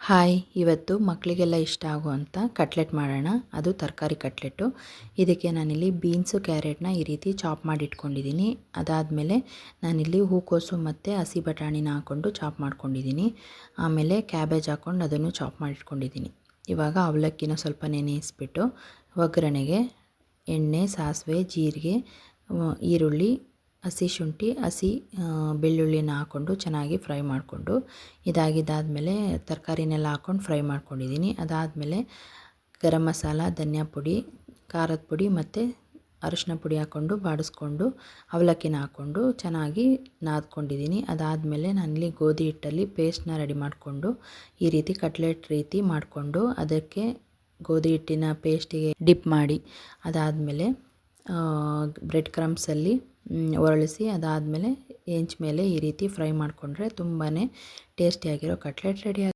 Hi, ಇವತ್ತು ಮಕ್ಕಳಿಗೆಲ್ಲ ಇಷ್ಟ ಆಗುವಂಥ ಕಟ್ಲೆಟ್ ಮಾಡೋಣ. ಅದು ತರಕಾರಿ ಕಟ್ಲೆಟ್ಟು ಇದಕ್ಕೆ ನಾನಿಲ್ಲಿ ಬೀನ್ಸು, ಕ್ಯಾರೆಟ್ನ ಈ ರೀತಿ ಚಾಪ್ ಮಾಡಿ ಇಟ್ಕೊಂಡಿದ್ದೀನಿ ಅದಾದಮೇಲೆ ನಾನಿಲ್ಲಿ ಹೂಕೋಸು ಮತ್ತು ಹಸಿ ಬಟಾಣಿನ ಹಾಕ್ಕೊಂಡು ಚಾಪ್ ಮಾಡ್ಕೊಂಡಿದ್ದೀನಿ. ಆಮೇಲೆ ಕ್ಯಾಬೇಜ್ ಹಾಕ್ಕೊಂಡು ಅದನ್ನು ಚಾಪ್ ಮಾಡಿಟ್ಕೊಂಡಿದ್ದೀನಿ. ಇವಾಗ ಅವಲಕ್ಕಿನ ಸ್ವಲ್ಪ ನೆನೆಯಿಸ್ಬಿಟ್ಟು ಒಗ್ಗರಣೆಗೆ ಎಣ್ಣೆ, ಸಾಸಿವೆ, ಜೀರಿಗೆ ಈರುಳ್ಳಿ ಹಸಿ ಶುಂಠಿ, ಹಸಿ ಬೆಳ್ಳುಳ್ಳಿನ ಹಾಕ್ಕೊಂಡು ಚೆನ್ನಾಗಿ ಫ್ರೈ ಮಾಡಿಕೊಂಡು, ಇದಾಗಿದ್ದಾದಮೇಲೆ ತರಕಾರಿನೆಲ್ಲ ಹಾಕ್ಕೊಂಡು ಫ್ರೈ ಮಾಡ್ಕೊಂಡಿದ್ದೀನಿ. ಅದಾದಮೇಲೆ ಗರಂ ಮಸಾಲ, ಧನಿಯಾ ಪುಡಿ, ಖಾರದ ಪುಡಿ ಮತ್ತು ಅರಿಶಿನ ಪುಡಿ ಹಾಕ್ಕೊಂಡು ಬಾಡಿಸ್ಕೊಂಡು, ಅವಲಕ್ಕಿನ ಹಾಕ್ಕೊಂಡು ಚೆನ್ನಾಗಿ ನಾದ್ಕೊಂಡಿದ್ದೀನಿ. ಅದಾದಮೇಲೆ ನಾನಿಲ್ಲಿ ಗೋಧಿ ಹಿಟ್ಟಲ್ಲಿ ಪೇಸ್ಟ್ನ ರೆಡಿ ಮಾಡಿಕೊಂಡು, ಈ ರೀತಿ ಕಟ್ಲೆಟ್ ರೀತಿ ಮಾಡಿಕೊಂಡು ಅದಕ್ಕೆ ಗೋಧಿ ಹಿಟ್ಟಿನ ಪೇಸ್ಟಿಗೆ ಡಿಪ್ ಮಾಡಿ, ಅದಾದಮೇಲೆ ಬ್ರೆಡ್ ಕ್ರಮ್ಸಲ್ಲಿ ಒರಳಿಸಿ ಅದಾದಮೇಲೆ ಹೆಂಚ್ ಮೇಲೆ ಈ ರೀತಿ ಫ್ರೈ ಮಾಡಿಕೊಂಡ್ರೆ ತುಂಬಾ ಟೇಸ್ಟಿಯಾಗಿರೋ ಕಟ್ಲೆಟ್ ರೆಡಿ